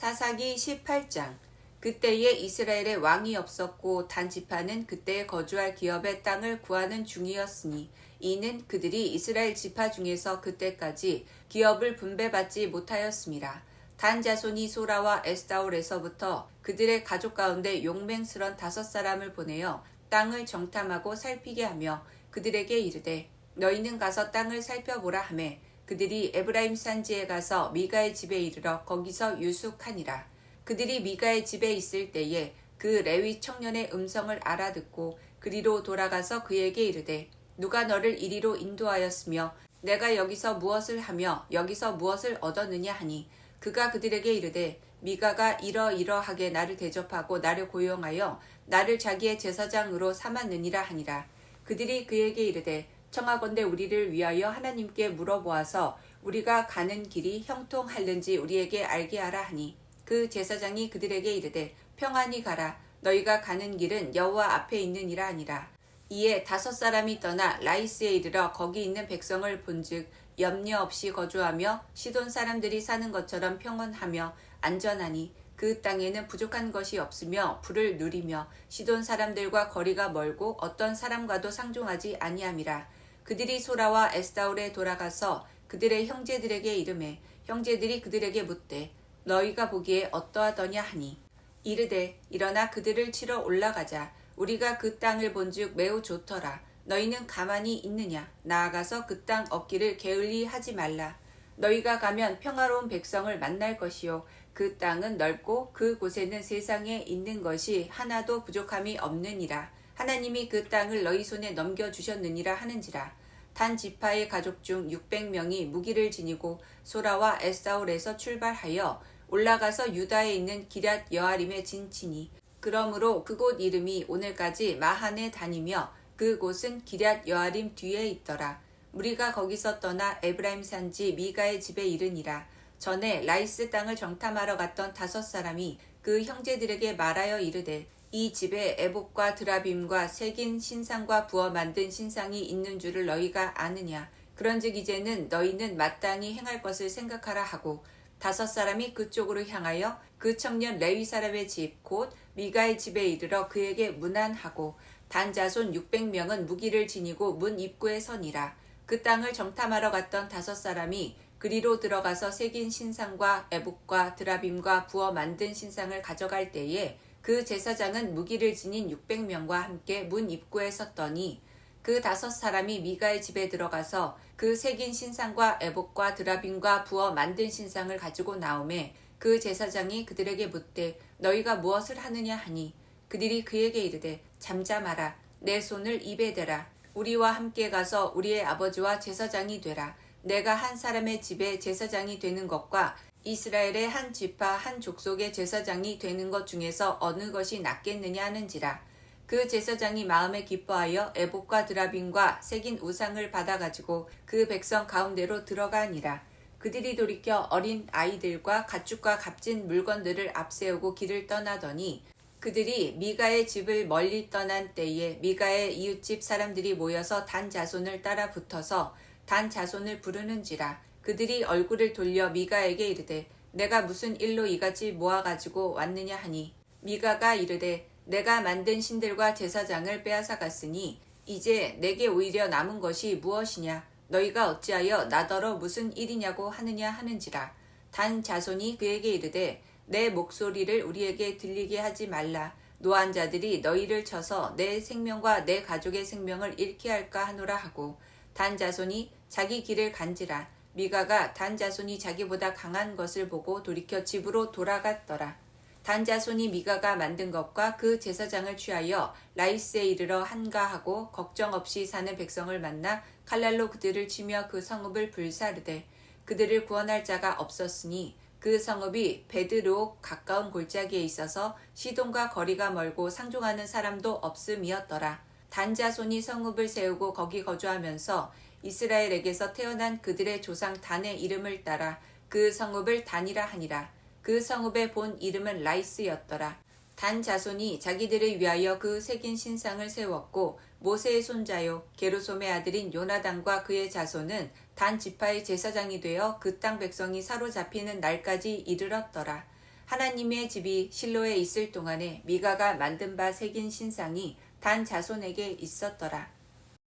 사사기 18장 그때에 이스라엘에 왕이 없었고 단 지파는 그때 거주할 기업의 땅을 구하는 중이었으니 이는 그들이 이스라엘 지파 중에서 그때까지 기업을 분배받지 못하였습니다. 단 자손이 소라와 에스다올에서부터 그들의 가족 가운데 용맹스런 다섯 사람을 보내어 땅을 정탐하고 살피게 하며 그들에게 이르되 너희는 가서 땅을 살펴보라 하매 그들이 에브라임 산지에 가서 미가의 집에 이르러 거기서 유숙하니라. 그들이 미가의 집에 있을 때에 그 레위 청년의 음성을 알아듣고 그리로 돌아가서 그에게 이르되 누가 너를 이리로 인도하였으며 내가 여기서 무엇을 하며 여기서 무엇을 얻었느냐 하니 그가 그들에게 이르되 미가가 이러이러하게 나를 대접하고 나를 고용하여 나를 자기의 제사장으로 삼았느니라 하니라 그들이 그에게 이르되 청하건대 우리를 위하여 하나님께 물어보아서 우리가 가는 길이 형통할는지 우리에게 알게 하라 하니 그 제사장이 그들에게 이르되 평안히 가라. 너희가 가는 길은 여호와 앞에 있느니라 하니라. 이에 다섯 사람이 떠나 라이스에 이르러 거기 있는 백성을 본즉 염려 없이 거주하며 시돈 사람들이 사는 것처럼 평온하며 안전하니 그 땅에는 부족한 것이 없으며 불을 누리며 시돈 사람들과 거리가 멀고 어떤 사람과도 상종하지 아니함이라 그들이 소라와 에스다올에 돌아가서 그들의 형제들에게 이름해 형제들이 그들에게 묻되 너희가 보기에 어떠하더냐 하니? 이르되 일어나 그들을 치러 올라가자. 우리가 그 땅을 본즉 매우 좋더라. 너희는 가만히 있느냐? 나아가서 그 땅 얻기를 게을리 하지 말라. 너희가 가면 평화로운 백성을 만날 것이요. 그 땅은 넓고 그 곳에는 세상에 있는 것이 하나도 부족함이 없느니라. 하나님이 그 땅을 너희 손에 넘겨 주셨느니라 하는지라 단 지파의 가족 중 600명이 무기를 지니고 소라와 에스다올에서 출발하여 올라가서 유다에 있는 기럇 여아림에 진치니 그러므로 그곳 이름이 오늘까지 마한에 다니며 그곳은 기럇 여아림 뒤에 있더라. 우리가 거기서 떠나 에브라임 산지 미가의 집에 이르니라. 전에 라이스 땅을 정탐하러 갔던 다섯 사람이 그 형제들에게 말하여 이르되 이 집에 에복과 드라빔과 새긴 신상과 부어 만든 신상이 있는 줄을 너희가 아느냐. 그런즉 이제는 너희는 마땅히 행할 것을 생각하라 하고 다섯 사람이 그쪽으로 향하여 그 청년 레위 사람의 집 곧 미가의 집에 이르러 그에게 문안하고 단자손 600명은 무기를 지니고 문 입구에 서니라. 그 땅을 정탐하러 갔던 다섯 사람이 그리로 들어가서 새긴 신상과 에복과 드라빔과 부어 만든 신상을 가져갈 때에 그 제사장은 무기를 지닌 600명과 함께 문 입구에 섰더니 그 다섯 사람이 미가의 집에 들어가서 그 새긴 신상과 에복과 드라빔과 부어 만든 신상을 가지고 나오매 그 제사장이 그들에게 묻되 너희가 무엇을 하느냐 하니? 그들이 그에게 이르되 잠잠하라. 내 손을 입에 대라. 우리와 함께 가서 우리의 아버지와 제사장이 되라. 내가 한 사람의 집에 제사장이 되는 것과 이스라엘의 한 지파 한 족속의 제사장이 되는 것 중에서 어느 것이 낫겠느냐 하는지라 그 제사장이 마음에 기뻐하여 에복과 드라빔과 새긴 우상을 받아 가지고 그 백성 가운데로 들어가니라. 그들이 돌이켜 어린 아이들과 가축과 값진 물건들을 앞세우고 길을 떠나더니 그들이 미가의 집을 멀리 떠난 때에 미가의 이웃집 사람들이 모여서 단 자손을 따라 붙어서 단 자손을 부르는지라 그들이 얼굴을 돌려 미가에게 이르되 내가 무슨 일로 이같이 모아가지고 왔느냐 하니? 미가가 이르되 내가 만든 신들과 제사장을 빼앗아 갔으니 이제 내게 오히려 남은 것이 무엇이냐? 너희가 어찌하여 나더러 무슨 일이냐고 하느냐 하는지라. 단 자손이 그에게 이르되 내 목소리를 우리에게 들리게 하지 말라. 노한 자들이 너희를 쳐서 내 생명과 내 가족의 생명을 잃게 할까 하노라 하고 단 자손이 자기 길을 간지라 미가가 단 자손이 자기보다 강한 것을 보고 돌이켜 집으로 돌아갔더라. 단 자손이 미가가 만든 것과 그 제사장을 취하여 라이스에 이르러 한가하고 걱정 없이 사는 백성을 만나 칼날로 그들을 치며 그 성읍을 불사르되 그들을 구원할 자가 없었으니 그 성읍이 베드로 가까운 골짜기에 있어서 시돈과 거리가 멀고 상종하는 사람도 없음이었더라. 단 자손이 성읍을 세우고 거기 거주하면서 이스라엘에게서 태어난 그들의 조상 단의 이름을 따라 그 성읍을 단이라 하니라. 그 성읍의 본 이름은 라이스였더라. 단 자손이 자기들을 위하여 그 새긴 신상을 세웠고 모세의 손자요 게르솜의 아들인 요나단과 그의 자손은 단 지파의 제사장이 되어 그 땅 백성이 사로잡히는 날까지 이르렀더라. 하나님의 집이 실로에 있을 동안에 미가가 만든 바 새긴 신상이 단 자손에게 있었더라.